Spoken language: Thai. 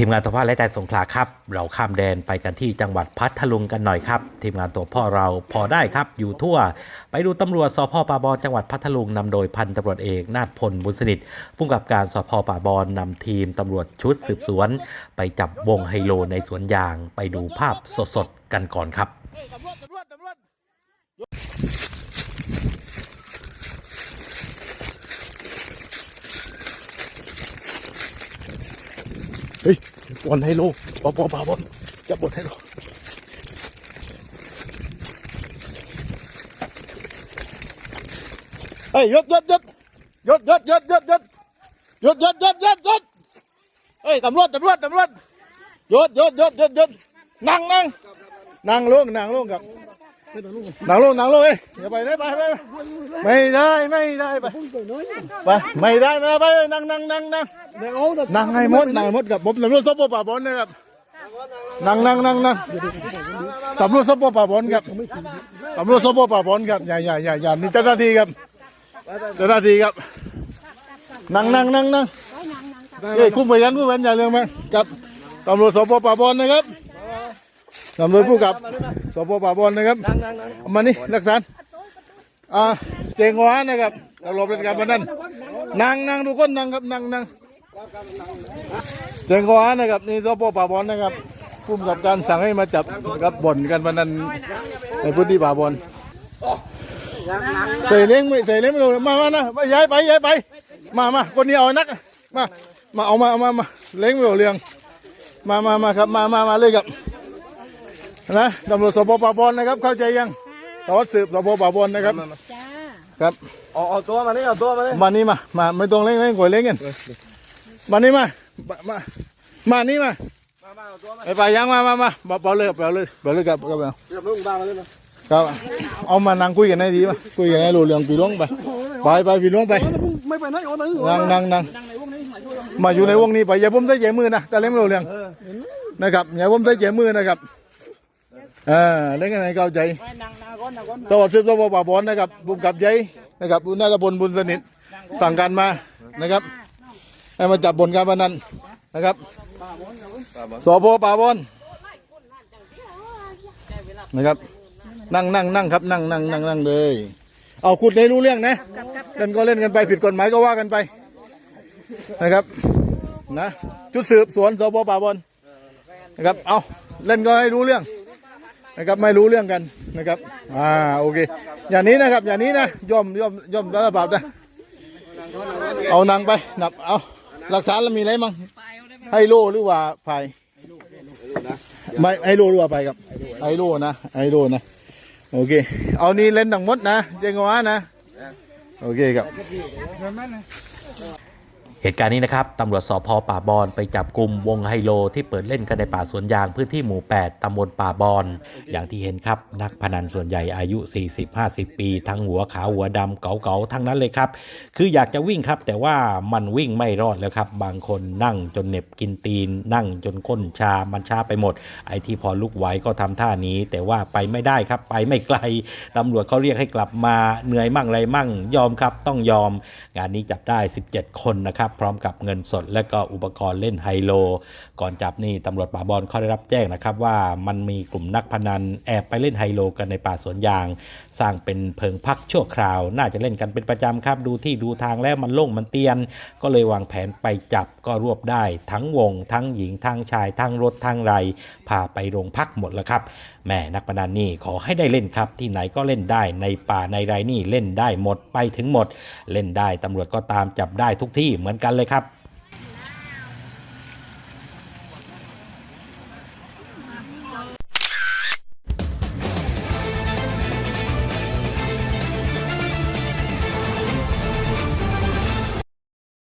ทีมงานตัวพ่อและแต่สงขลาครับ เราข้ามแดนไปกันที่จังหวัดพัทลุงกันหน่อยครับ ทีมงานตัวพ่อเราพอได้ครับ อยู่ทั่ว ไปดูตำรวจสพป่าบอนจังหวัดพัทลุงนำโดยพันตำรวจเอกนาฏพลบุญสนิทผู้กำกับการสพป่าบอนนำทีมตำรวจชุดสืบสวน ไปจับวงไฮโลในสวนยาง ไปดูภาพสดๆกันก่อนครับตำรวจตำรวจตำรวจ ฮ้ยบอลให้โลปอปอปาบอลจับบอลให้โลเฮ้ยยดยดยดยดยดยดยดยดยดยดยดยดยดเฮ้ยตำรวจตำรวจตำรวจยดยดยดยดยดนั่งนั่งนั่งลงนั่งลงครับ นั่งลงนั่งลงเอ้ยอย่าไปได้ไปไปไปไม่ได้ไม่ได้ไปไปไม่ได้ไม่ได้ไปนั่งนั่งนั่งนั่งนั่งให้หมดนั่งหมดกับผมตำรวจสพป่าบอลนะครับนั่งนั่งนั่งนั่งตำรวจสพป่าบอลครับตำรวจสพป่าบอลครับอย่าอย่าอย่าอย่านี่เจ้าหน้าที่ครับเจ้าหน้าที่ครับนั่งนั่งนั่งนั่งเอ้ยคุ้มไปกันคุ้มไปกันอย่าเรื่องมั้งกับตำรวจสพป่าบอนนะครับ ตำรวจผู้กับสพป่าบอนนะครับเอามานี่หลักฐานอ่าเจงหวานะครับเราหลบเล่นการพนันนั่งนั่งทุกคนนั่งครับนั่งนั่งเจงหวานะครับนี่สพป่าบอนนะครับผู้กำกับการสั่งให้มาจับนะครับบ่อนการพนันในพื้นที่ป่าบอนใส่เล้งไม่ใส่เล้งไม่ลงมามานะมาย้ายไปย้ายไปมามาคนนี้เอานักมามาเอามาเอามามาเล้งไม่เอาเรื่องมามามาครับมามามาเลยครับ นะตำรวจสพป่าบอนนะครับ เข้าใจยังตำรวจสืบสพป่าบอนนะครับจ้าครับเอาเอาตัวมานี่เอาตัวมานี่มานี่มามาไม่ต้องเล่งเล่งกวยเล่งกันมานี่มามามามานี่มามามาเอาตัวมาไปไปยังมามามาเปล่าเลยเปล่าเลยเปล่าเลยครับครับเดี๋ยวมึงบ้ามาเลยมาครับเอามานั่งคุยกันให้ดีมาคุยกันให้รู้เรื่องปีหลวงไปไปไปปีหลวงไปไม่ไปไหนเอาไหนนั่งนั่งนั่งมาอยู่ในวงนี้ไปอย่าผมได้เจมือนะแต่เล่นไม่รู้เรื่องนะครับอย่าผมได้เจมือนะครับเออเล่นกันให้เข้าใจสวัสดีสวัสดีป่าบอลนะครับบุกกับยัยนะครับบุญนาตบลบุญสนิทสั่งการมานะครับให้มาจับบนการพนันนะครับสพป่าบอลนะครับ นั่งนั่งนั่งครับนั่งนั่งนั่งนั่งเลย เอาขุดให้รู้เรื่องนะเล่นก็เล่นกันไปผิดกฎหมายก็ว่ากันไป นะครับ นะ ชุดสืบสวนสพป่าบอลนะครับ เอาเล่นก็ให้รู้เรื่อง นะครับไม่รู้เรื่องกันนะครับอ่าโอเค อย่างนี้นะครับ อย่างนี้นะย่อมย่อมย่อมระบาปนะเอานางไปนับเอาหลักฐานเรามีอะไรมั่งให้โลหรือว่าไผ่ไม่ให้โลหรือว่าไผ่ครับไฮโลนะไฮโลนะโอเค เอานี่เล่นดังมดนะเจงวานะโอเคครับ เหตุการณ์นี้นะครับตำรวจสพป่าบอนไปจับกลุ่มวงไฮโลที่เปิดเล่นกันในป่าสวนยางพื้นที่หมู่ 8 ตำบลป่าบอน อย่างที่เห็นครับ นักพนันส่วนใหญ่อายุ 40-50 ปี ทั้งหัวขาวหัวดำเก๋าๆ ทั้งนั้นเลยครับ คืออยากจะวิ่งครับ แต่ว่ามันวิ่งไม่รอดแล้วครับ บางคนนั่งจนเหน็บกินตีน นั่งจนก้นชา มันชาไปหมด ไอ้ที่พอลุกไหวก็ทำท่านี้ แต่ว่าไปไม่ได้ครับ ไปไม่ไกลตำรวจเขาเรียกให้กลับมาเหนื่อยมั่งไรมั่งยอมครับต้องยอม งานนี้จับได้ 17 คนนะครับนะครับพร้อมกับเงินสด และก็อุปกรณ์เล่นไฮโล ก่อนจับนี่ตำรวจป่าบอลเขาได้รับแจ้งนะครับว่ามันมีกลุ่มนักพนันแอบไปเล่นไฮโลกันในป่าสวนยาง สร้างเป็นเพิงพักชั่วคราว น่าจะเล่นกันเป็นประจำครับดูที่ดูทางแล้วมันโล่งมันเตียน ก็เลยวางแผนไปจับก็รวบได้ ทั้งวง ทั้งหญิงทั้งชายทั้งรถทั้งไรพาไปโรงพักหมดแล้วครับแม่นักพนันนี่ขอให้ได้เล่นครับ ที่ไหนก็เล่นได้ในป่าในไรนี่เล่นได้หมดไปถึงหมด เล่นได้ตำรวจก็ตามจับได้ทุกที่เหมือนกันเลยครับ